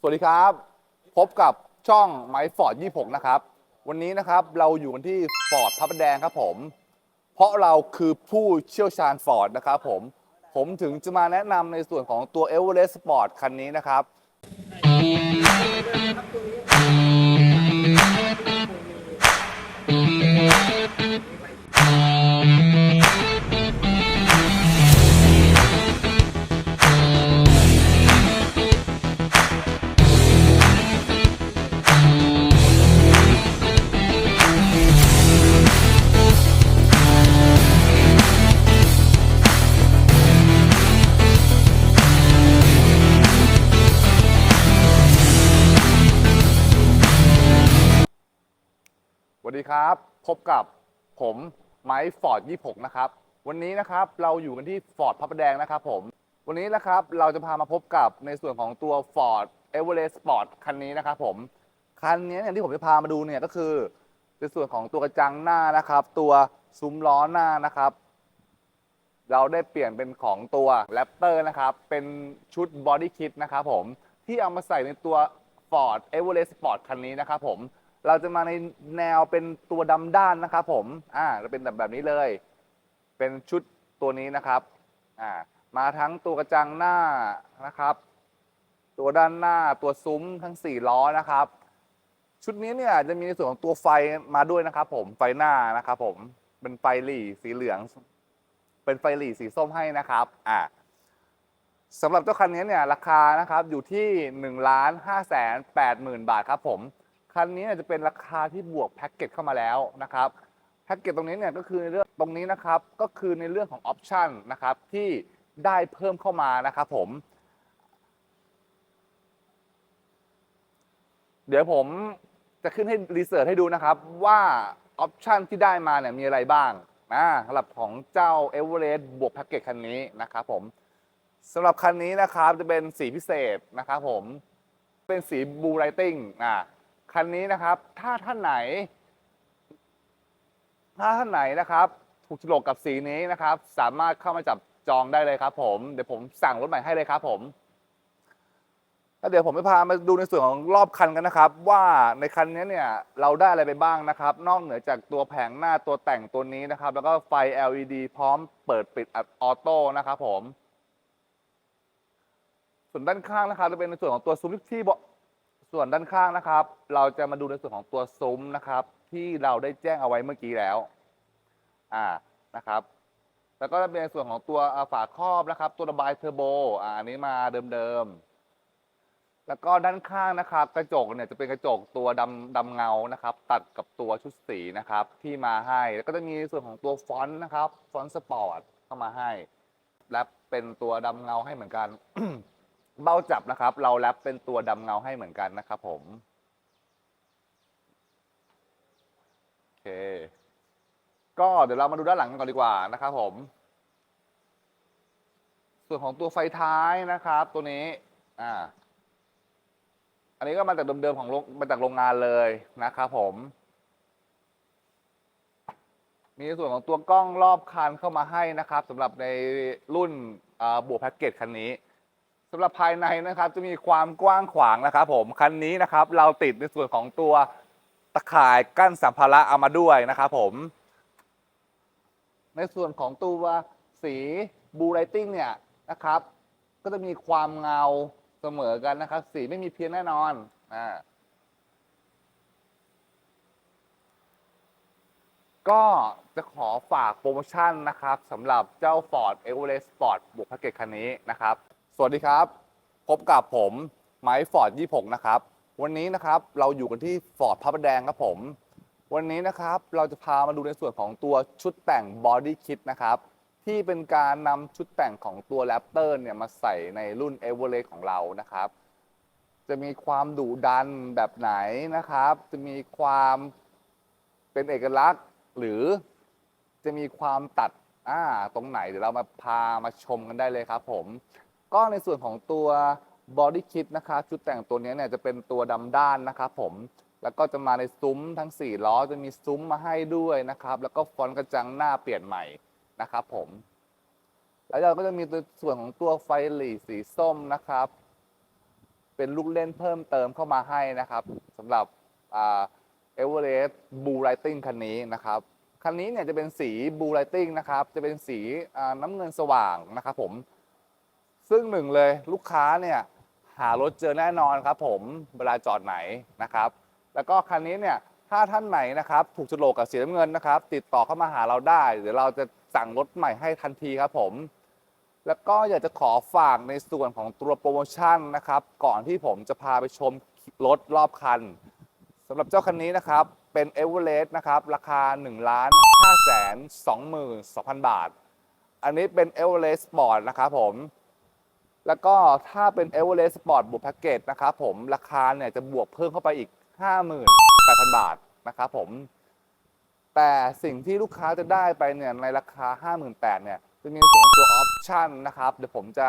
สวัสดีครับ พบกับช่องไมฟอร์ดยี่หกนะครับ วันนี้นะครับเราอยู่กันที่ฟอร์ดพระประแดงครับผม เพราะเราคือผู้เชี่ยวชาญฟอร์ดนะครับผม ผมถึงจะมาแนะนำในส่วนของตัว e v e r e s t Sport คันนี้นะครับ ครับ พบกับผมไมค์ฟอร์ด26นะครับ วันนี้นะครับเราอยู่กันที่ฟอร์ดพระประแดงนะครับผม วันนี้นะครับเราจะพามาพบกับในส่วนของตัว Ford Everest Sport คันนี้นะครับผม คันนี้เนี่ยที่ผมจะพามาดูเนี่ยก็คือในส่วนของตัวกระจังหน้านะครับ ตัวซุ้มล้อหน้านะครับ เราได้เปลี่ยนเป็นของตัวแรปเตอร์นะครับ เป็นชุดบอดี้คิดนะครับผมที่เอามาใส่ในตัว Ford Everest Sport คันนี้นะครับผม เราจะมาในแนวเป็นตัวดำด้านนะครับผม อ่าจะเป็นแบบแบบนี้เลย เป็นชุดตัวนี้นะครับ อ่า มาทั้งตัวกระจังหน้านะครับ ตัวด้านหน้า ตัวซุ้มทั้ง 4 ล้อนะครับ ชุดนี้เนี่ยจะมีในส่วนของตัวไฟมาด้วยนะครับ ผม ไฟหน้านะครับ ผม เป็นไฟหลีสีเหลือง เป็นไฟหลีสีส้มให้นะครับ อ่าสำหรับเจ้าคันนี้เนี่ยราคานะครับอยู่ที่1นึ่งล้านห้าแสนแปดหมื่นบาทครับผม คันนี้จะเป็นราคาที่บวกแพ็กเกจเข้ามาแล้วนะครับแพ็กเกจตรงนี้เนี่ยก็คือในเรื่องตรงนี้นะครับก็คือในเรื่องของออปชันนะครับที่ได้เพิ่มเข้ามานะครับผม เดี๋ยวผมจะขึ้นให้รีเสิร์ชให้ดูนะครับว่าออปชันที่ได้มาเนี่ยมีอะไรบ้างนะสำหรับของเจ้า e v e r e s t บวกแพ็กเกจคันนี้นะครับผมสำหรับคันนี้นะครับจะเป็นสีพิเศษนะครับผมเป็นสีบูไรติงอ่า คันนี้นะครับ ถ้าท่านไหน ถ้าท่านไหนนะครับ ถูกโฉลกกับสีนี้นะครับ สามารถเข้ามาจับจองได้เลยครับ ผมเดี๋ยวผมสั่งรถใหม่ให้เลยครับ ผมแล้วเดี๋ยวผมจะพามาดูในส่วนของรอบคันกันนะครับ ว่าในคันนี้เนี่ยเราได้อะไรไปบ้างนะครับ นอกเหนือจากตัวแผงหน้าตัวแต่งตัวนี้นะครับ แล้วก็ไฟ LED พร้อมเปิดปิดอัตออโต้นะครับผม ส่วนด้านข้างนะครับจะเป็นในส่วนของตัวซุ้มที่เบา ส่วนด้านข้างนะครับ เราจะมาดูในส่วนของตัวซุ้มนะครับ ที่เราได้แจ้งเอาไว้เมื่อกี้แล้วอ่านะครับ แล้วก็จะเป็นในส่วนของตัวฝาครอบนะครับ ตัวระบายเทอร์โบอ่าอันนี้มาเดิมๆแล้วก็ด้านข้างนะครับ กระจกเนี่ยจะเป็นกระจกตัวดำดำเงานะครับ ตัดกับตัวชุดสีนะครับ ที่มาให้แล้วก็จะมีในส่วนของตัวฟอนต์นะครับฟอนต์สปอร์ตเข้ามาให้และเป็นตัวดำเงาให้เหมือนกัน เบ้าจับนะครับ เราแรปเป็นตัวดำเงาให้เหมือนกันนะครับผม โอเค ก็เดี๋ยวเรามาดูด้านหลังกันก่อนดีกว่านะครับผม ส่วนของตัวไฟท้ายนะครับ ตัวนี้ อ่า อันนี้ก็มาจากเดิมๆของโรงมาจากโรงงานเลยนะครับผมมีส่วนของตัวกล้องรอบคันเข้ามาให้นะครับสำหรับในรุ่นบวกแพ็กเกจคันนี้ สำหรับภายในนะครับจะมีความกว้างขวางนะครับผมคันนี้นะครับเราติดในส่วนของตัวตะข่ายกั้นสัมภาระเอามาด้วยนะครับผม ในส่วนของตัวสีบูไรติ้งเนี่ยนะครับ ก็จะมีความเงาเสมอกันนะครับ สีไม่มีเพี้ยนแน่นอนอ่าก็จะขอฝากโปรโมชั่นนะครับสำหรับเจ้า Ford Everest Sport บวกแพ็กเกจคันนี้นะครับ สวัสดีครับ พบกับผมไมค์ฟอร์ด26 นะครับ วันนี้นะครับเราอยู่กันที่ Ford พระประแดงครับผม วันนี้นะครับเราจะพามาดูในส่วนของตัวชุดแต่ง Body Kit นะครับ ที่เป็นการนำชุดแต่งของตัว Raptor เนี่ยมาใส่ในรุ่น Everest ของเรานะครับ จะมีความดุดันแบบไหนนะครับ จะมีความเป็นเอกลักษณ์ หรือจะมีความตัดอ่าตรงไหนเดี๋ยวเรามาพามาชมกันได้เลยครับผม ก็ในส่วนของตัว Body Kit นะครับชุดแต่งตัวนี้เนี่ยจะเป็นตัวดำด้านนะครับผมแล้วก็จะมาในซุ้มทั้ง 4 ล้อจะมีซุ้มมาให้ด้วยนะครับ แล้วก็ฟอนต์กระจังหน้าเปลี่ยนใหม่นะครับผม แล้วเราก็จะมีตัวส่วนของตัวไฟหลีสีส้มนะครับ เป็นลูกเล่นเพิ่มเติมเข้ามาให้นะครับสำหรับเอเวอเรสต์บูไ i ติ้งคันนี้นะครับ คันนี้เนี่ยจะเป็นสีบูไ i ติ้งนะครับ จะเป็นสีน้ำเงินสว่างนะครับผม ซึ่งหนึ่งเลยลูกค้าเนี่ยหารถเจอแน่นอนครับผมเวลาจอดไหนนะครับ แล้วก็คันนี้เนี่ยถ้าท่านไหนนะครับถูกโฉลกกับสีน้ำเงินนะครับ ติดต่อเข้ามาหาเราได้เดี๋ยวเราจะสั่งรถใหม่ให้ทันทีครับผม แล้วก็อยากจะขอฝากในส่วนของตัวโปรโมชั่นนะครับ ก่อนที่ผมจะพาไปชมรถรอบคันสำหรับเจ้าคันนี้นะครับเป็น e v e r e s t นะครับราคา1ล้าน5แสน22,000 บาท อันนี้เป็น e v e r e s t Sport นะครับผม แล้วก็ถ้าเป็น e v e r e s t Sport บวกแพ็กเกจนะครับผมราคาเนี่ยจะบวกเพิ่มเข้าไปอีก 58,000 บาทนะครับผม แต่สิ่งที่ลูกค้าจะได้ไปเนี่ยในราคา 58,000เนี่ยจะมีในส่วนตัวออปชั่นนะครับ เดี๋ยวผมจะ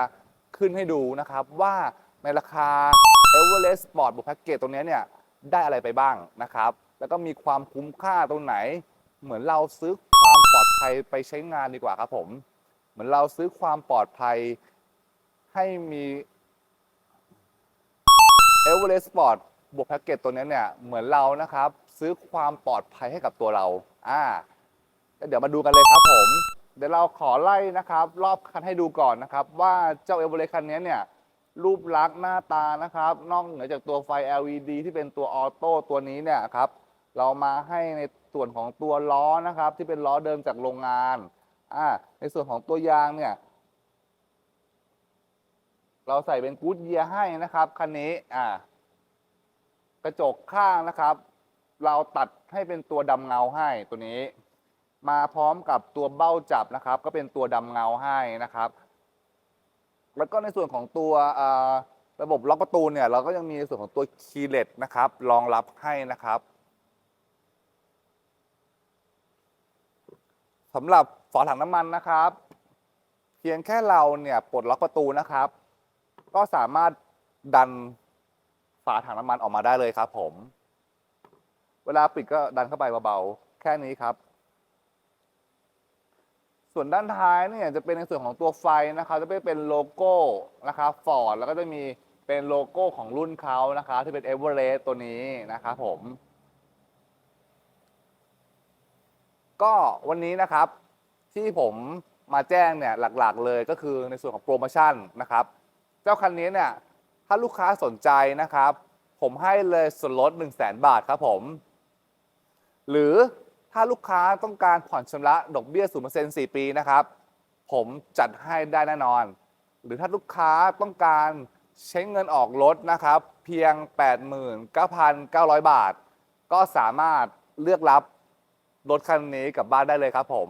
ขึ้นให้ดูนะครับว่าในราคา e v e r e s t Sport บวกแพ็กเกจตรงเนี้ยเนี่ยได้อะไรไปบ้างนะครับ แล้วก็มีความคุ้มค่าตรงไหน เหมือนเราซื้อความปลอดภัยไปใช้งานดีกว่าครับผม เหมือนเราซื้อความปลอดภัย ให้มี e v e r e s t Sport บวกแพ็กเกจตัวนี้เนี่ย เหมือนเรานะครับ ซื้อความปลอดภัยให้กับตัวเรา อ่าเดี๋ยวมาดูกันเลยครับผม เดี๋ยวเราขอไล่นะครับ รอบคันให้ดูก่อนนะครับ ว่าเจ้า e v e r e s t คันนี้เนี่ย รูปลักษณ์หน้าตานะครับ นอกเหนือจากตัวไฟ LED ที่เป็นตัวออโต้ตัวนี้เนี่ยครับเรามาให้ในส่วนของตัวล้อนะครับ ที่เป็นล้อเดิมจากโรงงานอ่าในส่วนของตัวยางเนี่ย เราใส่เป็นกู๊ดเยียให้นะครับคันนี้อ่ากระจกข้างนะครับ เราตัดให้เป็นตัวดำเงาให้ตัวนี้ มาพร้อมกับตัวเบ้าจับนะครับ ก็เป็นตัวดำเงาให้นะครับ แล้วก็ในส่วนของตัวระบบล็อกประตูเนี่ย เราก็ยังมีในส่วนของตัวคีย์เลสนะครับรองรับให้นะครับสำหรับฝาถังน้ำมันนะครับ เพียงแค่เราเนี่ยปลดล็อกประตูนะครับ ก็สามารถดันฝาถังน้ำมันออกมาได้เลยครับผม เวลาปิดก็ดันเข้าไปเบาๆ แค่นี้ครับ ส่วนด้านท้ายเนี่ยจะเป็นในส่วนของตัวไฟนะครับ จะเป็นโลโก้นะครับฟอร์ดแล้วก็จะมีเป็นโลโก้ของรุ่นเขานะครับที่เป็นเอเวอเรสต์ตัวนี้นะครับผม ก็วันนี้นะครับที่ผมมาแจ้งเนี่ยหลักๆเลยก็คือในส่วนของโปรโมชั่นนะครับ เจ้าคันนี้เนี่ยถ้าลูกค้าสนใจนะครับ ผมให้เลยส่วนลด 1 0 0 0 0แบาทครับผม หรือถ้าลูกค้าต้องการผ่อนชำระดอกเบี้ย0% 4 ปีนะครับ ผมจัดให้ได้แน่นอน หรือถ้าลูกค้าต้องการใช้เงินออกรถนะครับ เพียง 89,900 บาท ก็สามารถเลือกรับรถคันนี้กลับบ้านได้เลยครับผม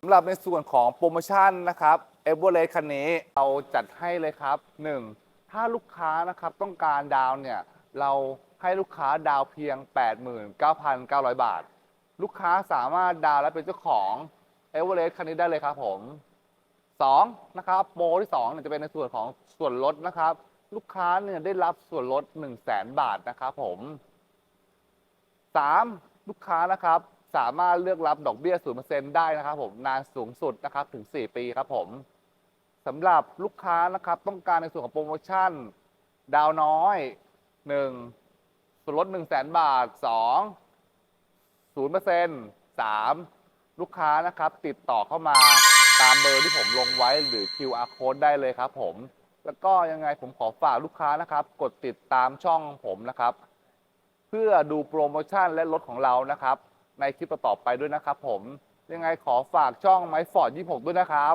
สำหรับในส่วนของโปรโมชั่นนะครับ เอเวอเรสต์คันนี้เราจัดให้เลยครับ 1. ถ้าลูกค้านะครับต้องการดาวเนี่ย เราให้ลูกค้าดาวเพียง 89,900 บาท ลูกค้าสามารถดาวและเป็นเจ้าของเอเวอเรสต์คันนี้ได้เลยครับผม 2. นะครับโปรที่2เนี่ยจะเป็นในส่วนของส่วนลดนะครับ ลูกค้าเนี่ยได้รับส่วนลด 1 0 0 0 0แบาทนะครับผม 3. ลูกค้านะครับ สามารถเลือกรับดอกเบี้ย 0%ได้นะครับผมนานสูงสุดนะครับถึง 4 ปีครับผมสำหรับลูกค้านะครับต้องการในส่วนของโปรโมชั่น ดาวน้อย 1. ส่วนลด 1 0 0 0 0 0บาท 2. 0% 3. ลูกค้านะครับติดต่อเข้ามาตามเบอร์ที่ผมลงไว้หรือ QR code ได้เลยครับผมแล้วก็ยังไงผมขอฝากลูกค้านะครับ กดติดตามช่องผมนะครับ เพื่อดูโปรโมชั่นและลดของเรานะครับ ในคลิปต่อไปด้วยนะครับผมยังไงขอฝากช่องไมฟอร์ด26 ด้วยนะครับ